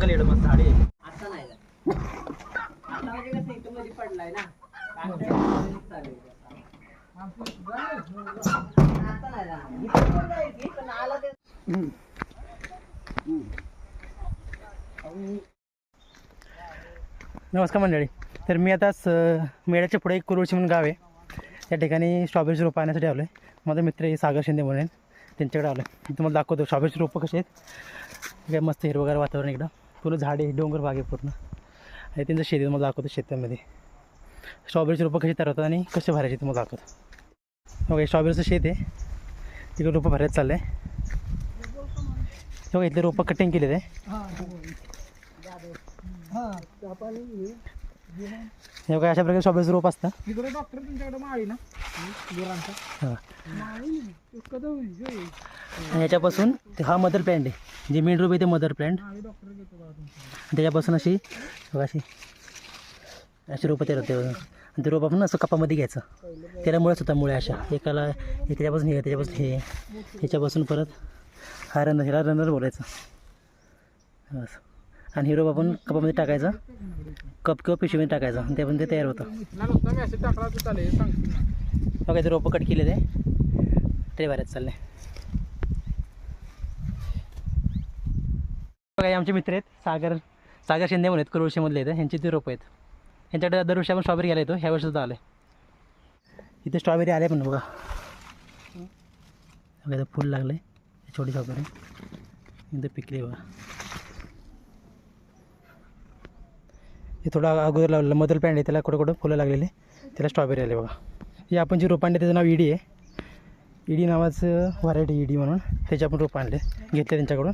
Uncle एवढं मस्त आडे आता नाही आता म्हणजे कसं इथं मध्ये पडलाय ना. नमस्कार मंडळी. तर मी आता स मेळ्याच्या पुढे एक कुरुळशी म्हणून गाव आहे. त्या ठिकाणी स्ट्रॉबेरीचे रोप आणण्यासाठी आलो आहे माझा मित्र हे सागर शिंदे म्हणून. त्यांच्याकडे आलो आहे तुम्हाला दाखवतो. स्ट्रॉबेरीचे रोपं कसे आहेत. मस्त हिरवगार वातावरण इकडं. पूर्ण झाडे डोंगर बाग आहे पूर्ण. आणि त्यांचं शेती तुम्हाला दाखवतो शेतामध्ये. स्ट्रॉबेरीची रोपं कशी तयार होतात आणि कसे भरायचे तुम्हाला दाखवतो. ओके स्ट्रॉबेरीचं शेत आहे. तिकडे रोपं भरायचं चाललं आहे इथले रोपं कटिंग केलेले आहे. हे बघा अशा प्रकारे स्ट्रॉबेरीचं रोप असतं. डॉक्टर तुमच्याकडे माळी ना? गुरांचा. हां. माळी? कधी आणि याच्यापासून ते हा मदर प्लॅन्ट आहे. जे मेन रोप आहे ते मदर प्लॅन्ट माळी डॉक्टर घेतो बघा तुमच्या त्याच्यापासून अशी बघा अशी अशी रोपं तयार होते बघा. आणि ते रोप आपण असं कपामध्ये घ्यायचं. त्याला मुळेच होता मुळे अशा. एकाला हे त्याच्यापासून हे त्याच्यापासून हे. ह्याच्यापासून परत हा रनर ह्याला रनर बोलायचं. असं. आणि हे रोप आपण कपामध्ये टाकायचं. कप किंवा पिशवीमध्ये टाकायचं. आणि त्यापासून ते तयार होतं. बघा ते रोपं कट केले ते ते बऱ्याच चालले बघा हे आमचे मित्र आहेत. सागर सागर शिंदे म्हणून आहेत कुरुळशीमधले आहेत. यांची ते रोपं आहेत. यांच्याकडे दरवर्षी आपण स्ट्रॉबेरी घ्यायला येतो. ह्या वर्षी सुद्धा आलं इथे स्ट्रॉबेरी आले पण बघा. बघा फुल लागलं आहे छोटी स्ट्रॉबेरी इथं पिकली बघा. हे थोडं अगोदर लावलेलं मदर पॅन्ट आहे त्याला कुठं कुठं फुलं लागलेले. त्याला स्ट्रॉबेरी आले बघा. हे आपण जे रोप आणले त्याचं नाव इडी आहे. इडी नावाचं व्हरायटी इडी म्हणून त्याचे आपण रोप आणले. घेतले त्यांच्याकडून.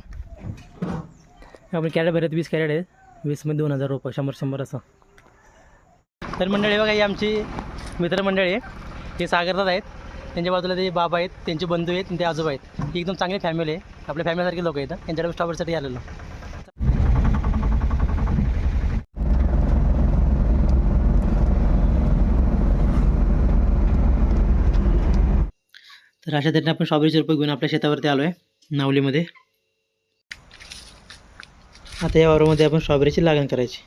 आपण कॅरेट भरत वीस कॅरेट आहेत. वीसमध्ये म्हणजे दोन हजार रुपये शंभर शंभर असं. तर मंडळी बघा ही आमची मित्रमंडळी आहे. हे सागरदात आहेत. त्यांच्या बाजूला ते बाबा आहेत त्यांचे बंधू आहेत ते आजोबा आहेत. ही एकदम चांगली फॅमिली आहे. आपल्या फॅमिलीसारखे लोक आहेत. त्यांच्याकडे स्ट्रॉबेरीसाठी आलेलो. तर अशा तऱ्हेने आपण स्ट्रॉबेरीचे रोपं घेऊन आपल्या शेतावरती आलो आहे नावलीमध्ये. आता या वावरामध्ये आपण स्ट्रॉबेरीची लागण करायची.